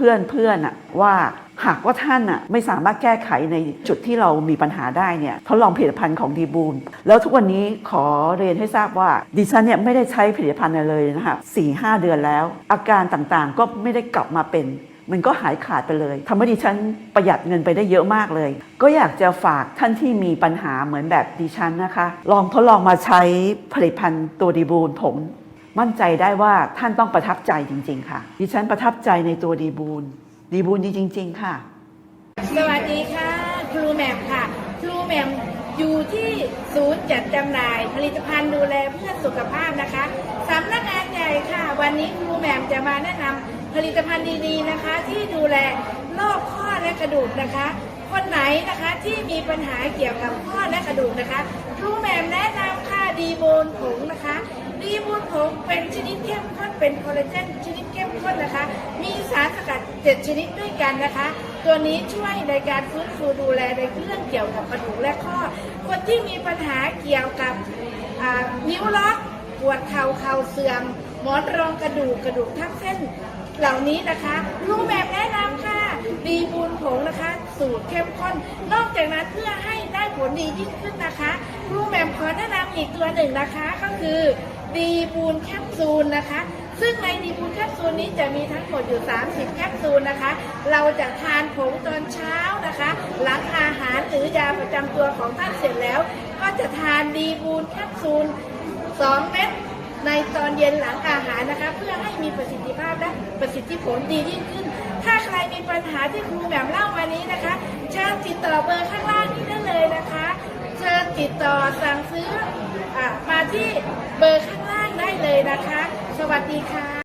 พื่อนเพื่อนอะว่าหากว่าท่านอะไม่สามารถแก้ไขในจุดที่เรามีปัญหาได้เนี่ยทดลองผลิตภัณฑ์ของดีบูลแล้วทุกวันนี้ขอเรียนให้ทราบว่าดิฉันเนี่ยไม่ได้ใช้ผลิตภัณฑ์เลยนะคะสี่ห้าเดือนแล้ว อาการต่างๆก็ไม่ได้กลับมาเป็นมันก็หายขาดไปเลยทำให้ดิฉันประหยัดเงินไปได้เยอะมากเลย ก็อยากจะฝากท่านที่มีปัญหาเหมือนแบบดิฉันนะคะ ลองทดลองมาใช้ผลิตภัณฑ์ตัวดีบูลผม มั่นใจได้ว่าท่านต้องประทับใจจริง ๆ ค่ะ ดิฉันประทับใจในตัวดีบูลดีบูลดีจริง ๆ ค่ะ สวัสดีค่ะ ครูแหม่มค่ะ ครูแหม่มอยู่ที่ศูนย์จัดจำหน่าย ผลิตภัณฑ์ดูแลเพื่อสุขภาพนะคะสำนักงานใหญ่ค่ะ วันนี้ครูแหม่มจะมาแนะนำผลิตภัณฑ์ดีๆนะคะ ที่ดูแลโรคข้อและกระดูกนะคะคนไหนนะคะที่มีปัญหาเกี่ยวกับข้อและกระดูกนะคะ ครูแหม่มแนะนำค่ะ ดีบูนผงนะคะ ดีบูนผงเป็นชนิดเข้มข้นเป็นคอลลาเจนชนิดเข้มข้นนะคะ มีสารสกัดเจ็ดชนิดด้วยกันนะคะ ตัวนี้ช่วยในการฟื้นฟูดูแลในเรื่องเกี่ยวกับกระดูกและข้อ คนที่มีปัญหาเกี่ยวกับนิ้วล็อกปวดเข่าเข่าเสื่อมหมอนรองกระดูกกระดูกทับเส้นเหล่านี้นะคะรูปแบบแนะนำค่ะ ดีบูนผงนะคะ สูตรเข้มข้น นอกจากนั้นเพื่อให้ได้ผลดียิ่งขึ้นนะคะครูแหม่มขอแนะนำอีกตัวหนึ่งนะคะก็คือดีบูนแคปซูลนะคะ ซึ่งในดีบูนแคปซูลนี้จะมีทั้งหมดอยู่ 30 แคปซูลนะคะ เราจะทานผงตอนเช้านะคะ หลังอาหารหรือยาประจำตัวของท่านเสร็จแล้ว ก็จะทานดีบูนแคปซูล 2 เม็ดในตอนเย็นหลังอาหารนะคะ เพื่อให้มีประสิทธิภาพและประสิทธิผลดียิ่งขึ้น ถ้าใครมีปัญหาที่ครูแหม่มเล่ามานี้นะคะเชิญติดต่อเบอร์ข้างล่างนี้ได้เลยนะคะเชิญติดต่อสั่งซื้ออมาที่เบอร์ข้างล่างได้เลยนะคะ สวัสดีค่ะ